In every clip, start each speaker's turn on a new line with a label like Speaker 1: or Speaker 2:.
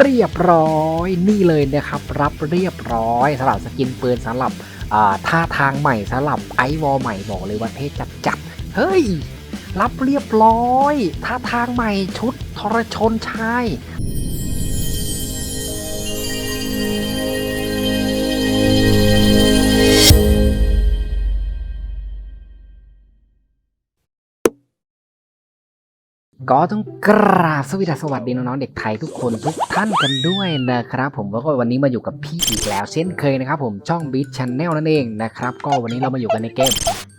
Speaker 1: เรียบร้อยนี่เลยนะครับ รับเรียบร้อยสำหรับสกินปืนสำหรับท่าทางใหม่สำหรับไอวอลใหม่บอกเลยว่าเทศจัดจัดเฮ้ย รับเรียบร้อยท่าทางใหม่ชุดทรชนชาย ก็ต้องกราบสวัสดีสวัสดีน้องๆเด็กไทยทุกคนทุกท่านกันด้วยนะครับผมแล้วก็วันนี้มาอยู่กับพี่อีกแล้ว เช่นเคยนะครับผมช่อง b ิ t Channel นั่นเองนะครับก็วันนี้เรามาอยู่กันในเกม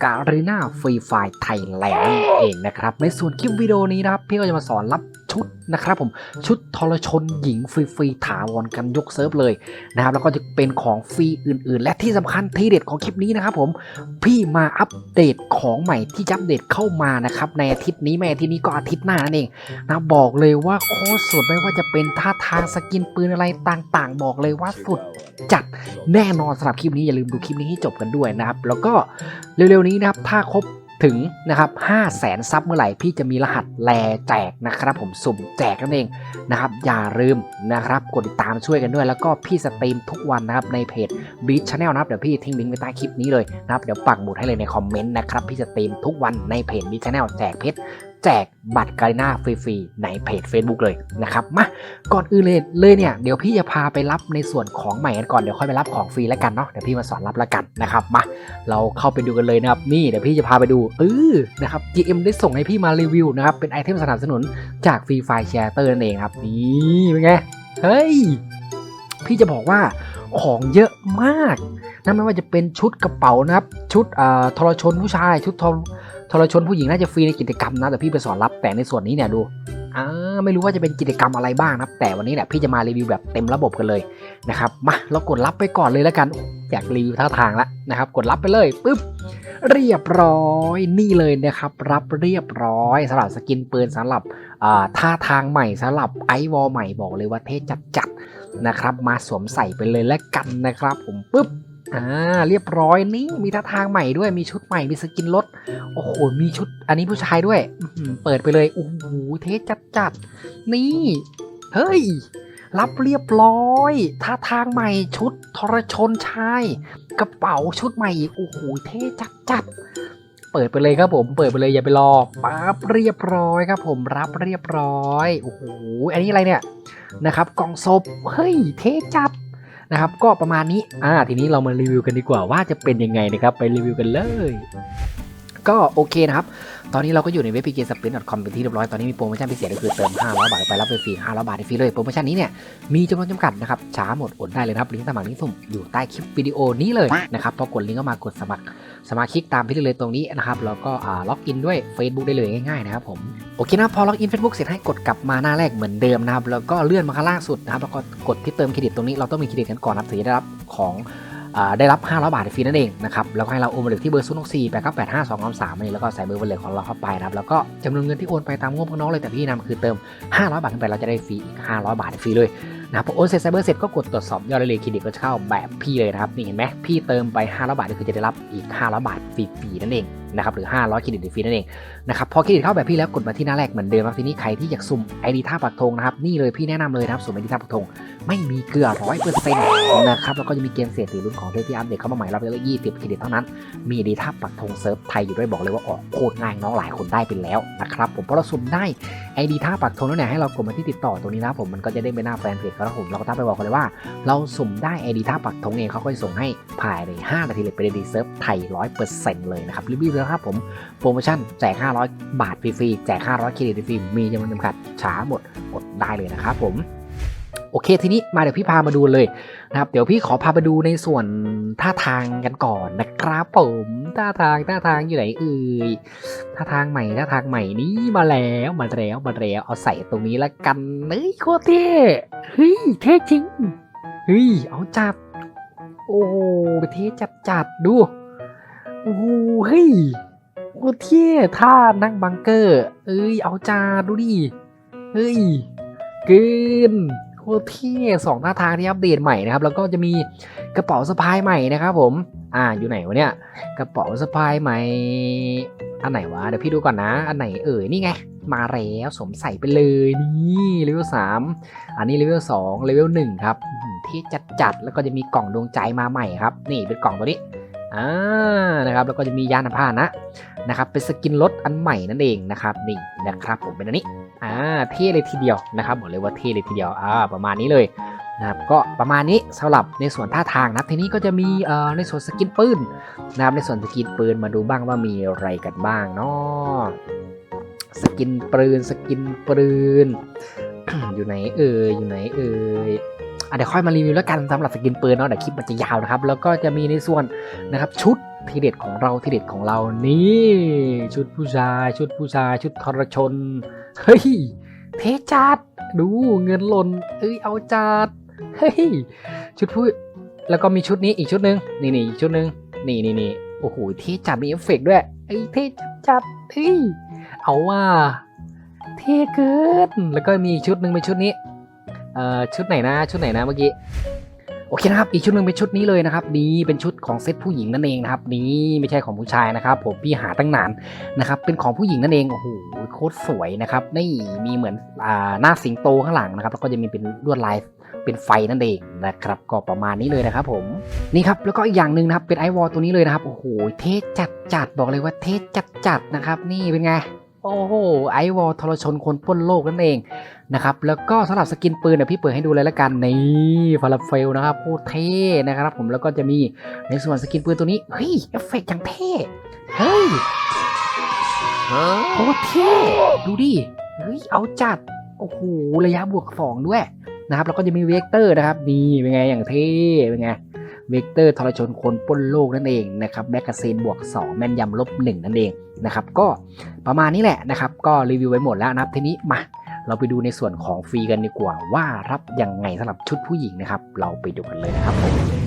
Speaker 1: การีนาฟรีไฟไทยแลนด์เองนะครับในส่วนคลิปวิดีโอนี้นะครับพี่ก็จะมาสอนรับ ชุดนะครับผมชุดทรชนหญิงฟรีๆถาวรกันยกเซิร์ฟเลยนะครับแล้วก็จะเป็นของฟรีอื่น ๆ และที่สำคัญที่เด็ดของคลิปนี้นะครับผมพี่มาอัปเดตของใหม่ที่จะอัปเดตเข้ามานะครับในอาทิตย์นี้ไม่อาทิตย์นี้ก็อาทิตย์หน้านั่นเองนะบอกเลยว่าโคตรสุดไม่ว่าจะเป็นท่าทางสกินปืนอะไรต่างๆ บอกเลยว่าสุดจัดแน่นอนสำหรับคลิปนี้อย่าลืมดูคลิปนี้ให้จบกันด้วยนะครับแล้วก็เร็วๆนี้นะครับถ้าครบ ถึงนะครับ5 0 0แสนซับเมื่อไหร่ พี่จะมีรหัสแลแจกนะครับ ผมสุ่มแจกนั่นเองนะครับอย่าลืมนะครับกดติดตามช่วยกันด้วย แล้วก็พี่สตรีมทุกวันนะครับในเพจ b ี c h a n n e l นะครับเดี๋ยวพี่ทิ้งลิงก์ไว้ใต้คลิปนี้เลยนะครับเดี๋ยวปักหมุดให้เลยในคอมเมนต์นะครับพี่สตรีมทุกวันในเพจ b ี c h a n n e l แจกเพชร แจกบัตรการีนาฟรีๆในเพจ Facebook เลยนะครับมาก่อนอื่นเลยเลยเนี่ยเดี๋ยวพี่จะพาไปรับในส่วนของใหม่กันก่อนเดี๋ยวค่อยไปรับของฟรีแล้วกันเนาะเดี๋ยวพี่มาสอนรับแล้วกันนะครับมาเราเข้าไปดูกันเลยนะครับนี่เดี๋ยวพี่จะพาไปดูเออนะครับ GM ได้ส่งให้พี่มารีวิวนะครับเป็นไอเทมสนับสนุนจากฟรีไฟแชร์เตอร์นั่นเองครับนี่เป็นไงเฮ้ยพี่จะบอกว่าของเยอะมาก นะไม่ว่าจะเป็นชุดกระเป๋านะครับ ชุดอ่าทรชนผู้ชาย ชุดทรทรชนผู้หญิงน่าจะฟรีในกิจกรรมนะ แต่พี่ไปสอนรับแต่ในส่วนนี้เนี่ยดูอ่าไม่รู้ว่าจะเป็นกิจกรรมอะไรบ้างนะครับ แต่วันนี้เนี่ยพี่จะมารีวิวแบบเต็มระบบกันเลยนะครับมาเรากดรับไปก่อนเลยแล้วกันอยากรีวิวท่าทางแล้วนะครับ กดรับไปเลยปุ๊บเรียบร้อยนี่เลยนะครับ รับเรียบร้อยสำหรับสกินปืนสำหรับอ่าท่าทางใหม่สำหรับไอวอลใหม่บอกเลยว่าเท่จัดจัดนะครับ มาสวมใส่ไปเลยแล้วกันนะครับ ผมปุ๊บ อ่าเรียบร้อยนี่มีท่าทางใหม่ด้วยมีชุดใหม่มีสกินรถโอ้โหมีชุดอันนี้ผู้ชายด้วยอืเปิดไปเลยโอ้โหเท่จัดจัดนี่เฮ้ยรับเรียบร้อยท่าทางใหม่ชุดทรชนชาย กระเป๋าชุดใหม่อีกโอ้โหเท่จัดจัดเปิดไปเลยครับผมเปิดไปเลยอย่าไปรอปั๊บเรียบร้อยครับผมรับเรียบร้อยโอ้โหอันนี้อะไรเนี่ยนะครับกล่องศพเฮ้ยเท่จัด นะครับก็ประมาณนี้อ่าทีนี้เรามารีวิวกันดีกว่าว่าจะเป็นยังไงนะครับไปรีวิวกันเลย ก็โอเคนะครับ ตอนนี้เราก็อยู่ในเว็บ p k s p r i n t c o m เป็นที่เรียบร้อย ตอนนี้มีโปรโมชั่นพิเศษก็คือเติม 500 บาทไปรับฟรี 500 บาทฟรีเลย โปรโมชั่นนี้เนี่ยมีจำนวนจำกัดนะครับ ช้าหมดอดได้เลยนะครับลิงก์สมัครลิงก์สุ่มอยู่ใต้คลิปวิดีโอนี้เลยนะครับ พอกดลิงก์เข้ามากดสมัครสมาชิกตามที่ได้เลยตรงนี้นะครับ แล้วก็ล็อกอินด้วย Facebook ได้เลยง่ายๆนะครับผมโอเคนะพอล็อกอิน Facebook เสร็จให้กดกลับมาหน้าแรกเหมือนเดิมนะครับแล้วก็เลื่อนมาข้างล่างสุดนะครับแล้วก็กดที่เติมเครดิตตรงนี้เราต้องมีเครดิตกันก่อนนะครับถึงจะได้รับของ ได้รับ 500 บาทฟรีนั่นเองนะครับแล้วก็ให้เราโอนมาเลยที่เบอร์ศูนย์หกสี่แปดเก้าแปดห้าสองสามสามนี่แล้วก็ใส่เบอร์วันเลยของเราเข้าไปนะครับแล้วก็จำนวนเงินที่โอนไปตามงบของน้องเลยแต่พี่นำคือเติม 500 บาทขึ้นไปเราจะได้ฟรีอีก 500 บาทฟรีเลยนะครับพอโอนเสร็จไซเบอร์เสร็จก็กดตรวจสอบยอดเลยเครดิตก็จะเข้าแบบพี่เลยนะครับนี่เห็นไหมพี่เติมไป500บาทก็คือจะได้รับอีก500บาทฟรีๆนั่นเองนะครับหรือ 500เครดิตฟรีนั่นเองนะครับพอเครดิตเข้าแบบพี่แล้วกดมาที่หน้าแรกเหมือนเดิมครับทีนี้ใครที่อยากสุ่มไอดีท่าปักธงนะครับนี่เลยพี่แนะนำเลยนะครับสุ่มไอดีท่าปักธง ไม่มีเกลือร้อยเปอร์เซ็นต์นะครับ แล้วก็จะมีเกมเศรษฐีรุ่นของเทพที่อัปเดตเข้ามาใหม่รับไปเลยยี่สิบเครดิตเท่านั้น มีดีท่าปักธงเซิร์ฟไทยอยู่ด้วยบอกเลยว่าออกโคตรง่ายน้องหลายคนได้ไปแล้วนะครับผมเพราะเราสุ่มได้ไอดีท่าปักธงแล้วเนี่ยให้เรากดมาที่ติดต่อตรงนี้นะผมมันก็จะได้ไปหน้าแฟนเพจเขาแล้วผมเราก็ตั้งไปบอกเขาเลยว่า เราสุ่มได้ไอดีท่าปักธงเองเขาก็จะส่งให้ภายใน5นาทีเลยเป็นดีเซิร์ฟไทยร้อยเปอร์เซ็นต์เลยนะครับรีบๆเลยครับผมโปรโมชั่นแจก 500 บาทฟรีๆแจก 500เครดิตฟรีมีจำนวนจำกัดช้าหมดกดได้เลยนะครับผม โอเค ทีนี้มาเดี๋ยวพี่พามาดูเลยนะครับ เดี๋ยวพี่ขอพาไปดูในส่วนท่าทางกันก่อนนะครับผมท่าทางท่าทางอยู่ไหนเอ่ยท่าทางใหม่ท่าทางใหม่นี้มาแล้วมาแล้วมาแล้วเอาใส่ตรงนี้ละกันเฮ้ยโคตรเท่เฮ้ยเท่จริงเฮ้ยเอาจัดโอ้โหเท่จัดจัดดูโอ้โหเฮ้ยโอ้เท่ท่านั่งบังเกอร์ เอ้ยเอาจาดูดิเฮ้ยเกิน ตรเท่สองท่าทางที่อัปเดตใหม่นะครับ แล้วก็จะมีกระเป๋าสะพายใหม่นะครับผม อ่า อยู่ไหนวะเนี่ย กระเป๋าสะพายใหม่ อันไหนวะ เดี๋ยวพี่ดูก่อนนะ อันไหนเอ่ย นี่ไง มาแล้วสวมใส่ไปเลยนี่เลเวลสามอันนี้เลเวลสองเลเวลหนึ่งครับอื้อหือที่จัดจัดๆแล้วก็จะมีกล่องดวงใจมาใหม่ครับ นี่เป็นกล่องตัวนี้อ่านะครับ แล้วก็จะมียานพาหนะนะครับ เป็นสกินรถอันใหม่นั่นเองนะครับ นี่นะครับผมเป็นอันนี้ อ่าเท่เลยทีเดียวนะครับบอกเลยว่าเท่เลยทีเดียวอ่าประมาณนี้เลยนะครับก็ประมาณนี้สำหรับในส่วนท่าทางนะครับทีนี้ก็จะมีเอ่อในส่วนสกินปืนนะครับในส่วนสกินปืนมาดูบ้างว่ามีอะไรกันบ้างเนาะสกินปืนสกินปืนอยู่ไหนเอ่ยอยู่ไหนเอ่ยอะเดี๋ยวค่อยมารีวิวแล้วกันสำหรับสกินปืนเนาะเดี๋ยวคลิปมันจะยาวนะครับ แล้วก็จะมีในส่วนนะครับชุด ทีเด็ดของเราทีเด็ดของเรานี่ชุดผู้ชาย ชุดผู้ชาย ชุดทรชน เฮ้ย เทจัด ดูเงินหล่นเอ้ยเอาจัด เฮ้ย ชุดผู้ แล้วก็มีชุดนี้อีกชุดหนึ่งนี่นี่อีกชุดหนึ่งนี่นี่นี่โอ้โหเทจัดมีเอฟเฟกด้วยเอ้เทจัดเฮ้ยเอาว่าเท่เกินแล้วก็มีอีกชุดหนึ่งเป็นชุดนี้เอ่อชุดไหนนะชุดไหนนะเมื่อกี้ โอเคนะครับ อีกชุดหนึ่งเป็นชุดนี้เลยนะครับ นี่เป็นชุดของเซตผู้หญิงนั่นเองนะครับ นี่ไม่ใช่ของผู้ชายนะครับ ผมพี่หาตั้งนานนะครับ เป็นของผู้หญิงนั่นเอง โอ้โห โคตรสวยนะครับ นี่มีเหมือนอ่าหน้าสิงโตข้างหลังนะครับ แล้วก็จะมีเป็นลวดลายเป็นไฟนั่นเองนะครับ ก็ประมาณนี้เลยนะครับผม นี่ครับ แล้วก็อีกอย่างหนึ่งนะครับ เป็นไอวอลตัวนี้เลยนะครับ โอ้โห เท่จัดจัดบอกเลยว่าเท่จัดจัดนะครับ นี่เป็นไง โอ้โหไอวอลทรชนคนปล้นโลกนั่นเองนะครับแล้วก็สำหรับสกินปืนเดี๋ยวพี่เปิดให้ดูเลยละกันนี่ฟาราเฟลนะครับโคตรเท่นะครับผมแล้วก็จะมีในส่วนสกินปืนตัวนี้เฮ้ยเอฟเฟกต์อย่างเท่เฮ้ยโคตรเท่ดูดิเฮ้ยเอาจัดโอ้โหระยะบวกสองด้วยนะครับแล้วก็จะมีเวกเตอร์นะครับนี่เป็นไงอย่างเท่เป็นไง เวกเตอร์ทรชนคนป้นโลกนั่นเองนะครับแมกกาซีนบวก 2 แม่นยำลบ 1 นั่นเองนะครับก็ประมาณนี้แหละนะครับก็รีวิวไว้หมดแล้วนะครับทีนี้มาเราไปดูในส่วนของฟรีกันดีกว่าว่ารับยังไงสำหรับชุดผู้หญิงนะครับ เราไปดูกันเลยนะครับผม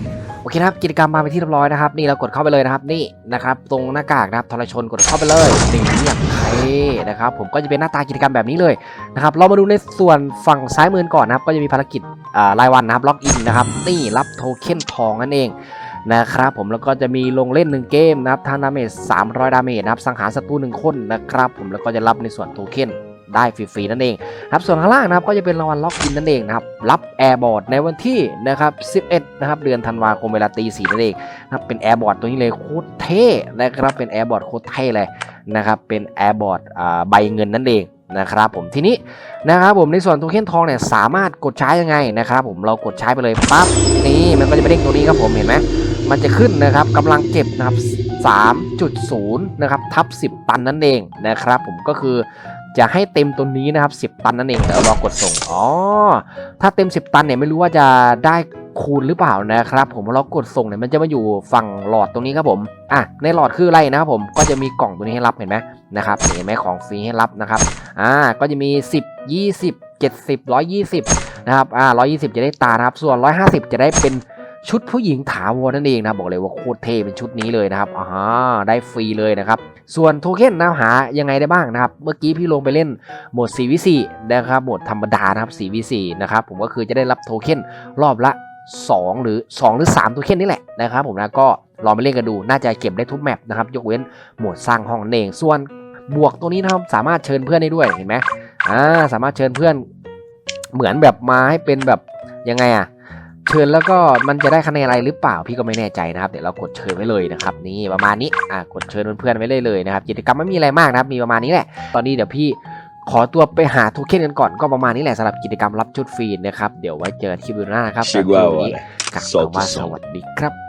Speaker 1: เคนะครับกิจกรรมมาไปนที่เรียบร้อยนะครับ นี่เรากดเข้าไปเลยนะครับนี่นะครับ ตรงหน้ากากนะครับทรชนกดเข้าไปเลยนี่อย่างเท่นะครับ ผมก็จะเป็นหน้าตากิจกรรมแบบนี้เลยนะครับเรามาดูในส่วนฝั่งซ้ายมือก่อนนะครับก็จะมีภารกิจอ่ารายวันนะครับล็อกอินนะครับนี่รับโทเค็นทองนั่นเองนะครับผมแล้วก็จะมีลงเล่น 1 เกมนะครับทางดาเมจ300 ดาเมจนะครับสังหารศัตรู1คนนะครับผมแล้วก็จะรับในส่วนโทเค็น ได้ฟรีๆนั่นเองครับส่วนข้างล่างนะครับก็จะเป็นรางวัลล็อกอินนั่นเองนะครับรับแอร์บอร์ดในวันที่นะครับ11นะครับเดือนธันวาคมเวลาตีสี่นั่นเองนะครับเป็นแอร์บอร์ดตัวนี้เลยโคตรเท่นะครับเป็นแอร์บอร์ดโคตรเท่เลยนะครับเป็นแอร์บอร์ดใบเงินนั่นเองนะครับผมทีนี้นะครับผมในส่วนโทเค็นทองเนี่ยสามารถกดใช้ยังไงนะครับผมเรากดใช้ไปเลยปั๊บนี่มันก็จะไปเด้งตัวนี้ครับผมเห็นไหมมันจะขึ้นนะครับกำลังเก็บนะครับ3.0นะครับทับ 10 ตันนั่นเองนะครับผมก็คือ จะให้เต็มตัวนี้นะครับ 10 ตันนั่นเองแต่เรารอกดส่งอ๋อถ้าเต็ม 10 ตันเนี่ยไม่รู้ว่าจะได้คูณหรือเปล่านะครับ ผมเรากดส่งเนี่ยมันจะมาอยู่ฝั่งหลอดตรงนี้ครับผมอะในหลอดคืออะไรนะครับผมก็จะมีกล่องตัวนี้ให้รับเห็นไหมนะครับเห็นไหมของฟรีให้รับนะครับอ่าก็จะมี 10 20 70 120นะครับอ่า120 จะได้ตานะครับส่วน 150 จะได้เป็น ชุดผู้หญิงถาวรนั่นเองนะบอกเลยว่าโคตรเท่เป็นชุดนี้เลยนะครับอ่าได้ฟรีเลยนะครับ ส่วนโทเค็นนะหายังไงได้บ้างนะครับ เมื่อกี้พี่ลงไปเล่นโหมด 4v4 นะครับโหมดธรรมดานะครับ 4v4 นะครับผมก็คือจะได้รับโทเค็นรอบละ 2 หรือ 2 หรือ 3 โทเค็นนี่แหละนะครับผมนะก็ลองไปเล่นกันดูน่าจะเก็บได้ทุกแมปนะครับยกเว้นโหมดสร้างห้องนั่นเองส่วนบวกตัวนี้นะครับสามารถเชิญเพื่อนได้ด้วยเห็นไหมอ่าสามารถเชิญเพื่อนเหมือนแบบมาให้เป็นแบบยังไงอะ เชิญแล้วก็มันจะได้คะแนนอะไรหรือเปล่าพี่ก็ไม่แน่ใจนะครับเดี๋ยวเรากดเชิญไว้เลยนะครับนี่ประมาณนี้อะกดเชิญเพื่อนๆไว้เลยเลยนะครับกิจกรรมไม่มีอะไรมากนะครับมีประมาณนี้แหละ ตอนนี้เดี๋ยวพี่ขอตัวไปหาโทเค็นกันก่อนก็ประมาณนี้แหละสำหรับกิจกรรมรับชุดฟรีนะครับเดี๋ยวไว้เจอกันคลิปหน้านะครับ
Speaker 2: Chegou a
Speaker 1: สำหรับวันนี้
Speaker 2: hora.
Speaker 1: กล่าว
Speaker 2: Solta o
Speaker 1: คำว่าส
Speaker 2: som.
Speaker 1: วัสดีครับ